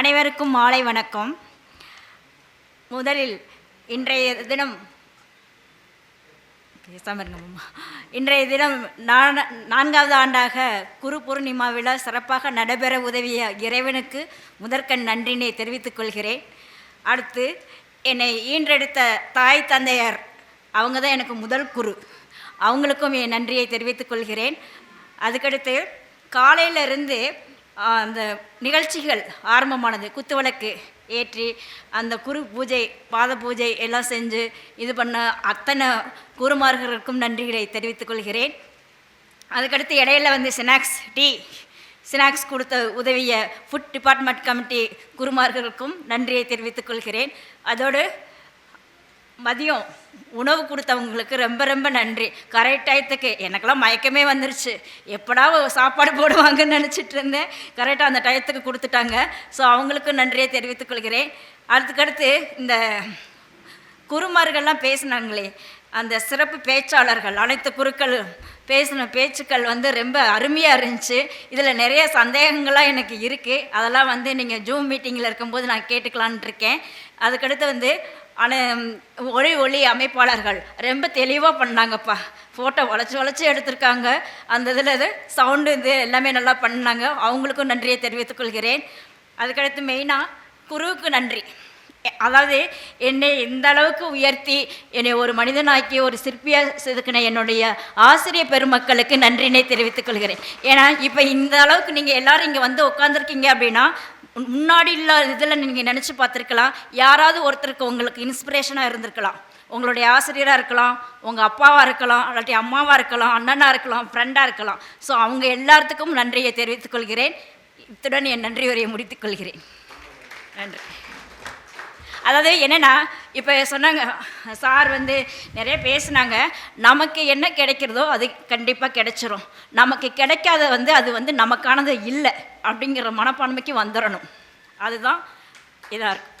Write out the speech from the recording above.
அனைவருக்கும் மாலை வணக்கம். முதலில் இன்றைய தினம் பேசாம இன்றைய தினம் நான் நான்காவது ஆண்டாக குரு பூர்ணிமா விழா சிறப்பாக நடைபெற உதவிய இறைவனுக்கு முதற்கண் நன்றினை தெரிவித்துக் கொள்கிறேன். அடுத்து என்னை ஈன்றெடுத்த தாய் தந்தையர் அவங்க தான் எனக்கு முதல் குரு. அவங்களுக்கும் என் நன்றியை தெரிவித்துக் கொள்கிறேன். அதுக்கடுத்து காலையிலிருந்து அந்த நிகழ்ச்சிகள் ஆரம்பமானது குத்துவிளக்கு ஏற்றி அந்த குரு பூஜை பாத பூஜை எல்லாம் செஞ்சு இது பண்ண அத்தனை குருமார்களுக்கும் நன்றிகளை தெரிவித்துக் கொள்கிறேன். அதுக்கடுத்து இடையில வந்து ஸ்நாக்ஸ் டீ ஸ்நாக்ஸ் கொடுத்த உதவிய ஃபுட் டிபார்ட்மெண்ட் கமிட்டி குருமார்களுக்கும் நன்றியை தெரிவித்துக் கொள்கிறேன். அதோடு மதியம் உணவு கொடுத்தவங்களுக்கு ரொம்ப ரொம்ப நன்றி. கரெக்ட் டயத்துக்கு எனக்கெல்லாம் மயக்கமே வந்துருச்சு. எப்படா சாப்பாடு போடுவாங்கன்னு நினச்சிட்டு இருந்தேன். கரெக்டாக அந்த டயத்துக்கு கொடுத்துட்டாங்க. ஸோ அவங்களுக்கும் நன்றியை தெரிவித்துக் கொள்கிறேன். அதுக்கடுத்து இந்த குருமார்கள்லாம் பேசினாங்களே. அந்த சிறப்பு பேச்சாளர்கள் அனைத்து குருக்கள் பேசின பேச்சுக்கள் வந்து ரொம்ப அருமையாக இருந்துச்சு. இதில் நிறைய சந்தேகங்கள்லாம் எனக்கு இருக்குது அதெல்லாம் வந்து நீங்கள் ஜூம் மீட்டிங்கில் இருக்கும்போது நான் கேட்டுக்கலான் இருக்கேன். அதுக்கடுத்து வந்து ஆனால் ஒளி ஒளி அமைப்பாளர்கள். ரொம்ப தெளிவாக பண்ணாங்கப்பா. ஃபோட்டோ வளைச்சி வளைச்சி எடுத்திருக்காங்க. அந்த இதில் இது சவுண்டு இது எல்லாமே நல்லா பண்ணாங்க. அவங்களுக்கும் நன்றியை தெரிவித்துக் கொள்கிறேன். அதுக்கடுத்து மெயினாக குருவுக்கு நன்றி. அதாவது என்னை இந்த அளவுக்கு உயர்த்தி என்னை ஒரு மனிதனாக்கி ஒரு சிற்பியாக செதுக்கின என்னுடைய ஆசிரியர் பெருமக்களுக்கு நன்றினை தெரிவித்துக் கொள்கிறேன். ஏன்னா இப்போ இந்த அளவுக்கு நீங்கள் எல்லாரும் இங்கே வந்து உட்காந்துருக்கீங்க அப்படின்னா முன்னாடி இல்லாத இதில் நீங்கள் நினச்சி பார்த்துருக்கலாம். யாராவது ஒருத்தருக்கு உங்களுக்கு இன்ஸ்பிரேஷனாக இருந்திருக்கலாம். உங்களுடைய ஆசிரியராக இருக்கலாம் உங்கள் அப்பாவாக இருக்கலாம் இல்லாட்டி அம்மாவாக இருக்கலாம் அண்ணனாக இருக்கலாம் ஃப்ரெண்டாக இருக்கலாம். ஸோ அவங்க எல்லாத்துக்கும் நன்றியை தெரிவித்துக் கொள்கிறேன். இத்துடன் என் நன்றி உரையை முடித்துக் கொள்கிறேன். நன்றி. அதாவது என்னென்னா இப்போ சொன்னாங்க சார் வந்து நிறைய பேசுனாங்க நமக்கு என்ன கிடைக்கிறதோ அது கண்டிப்பாக கிடைச்சிரும். நமக்கு கிடைக்காத வந்து அது வந்து நமக்கானது இல்லை அப்படிங்கிற மனப்பான்மைக்கு வந்துடணும் அதுதான் இதாக இருக்கும்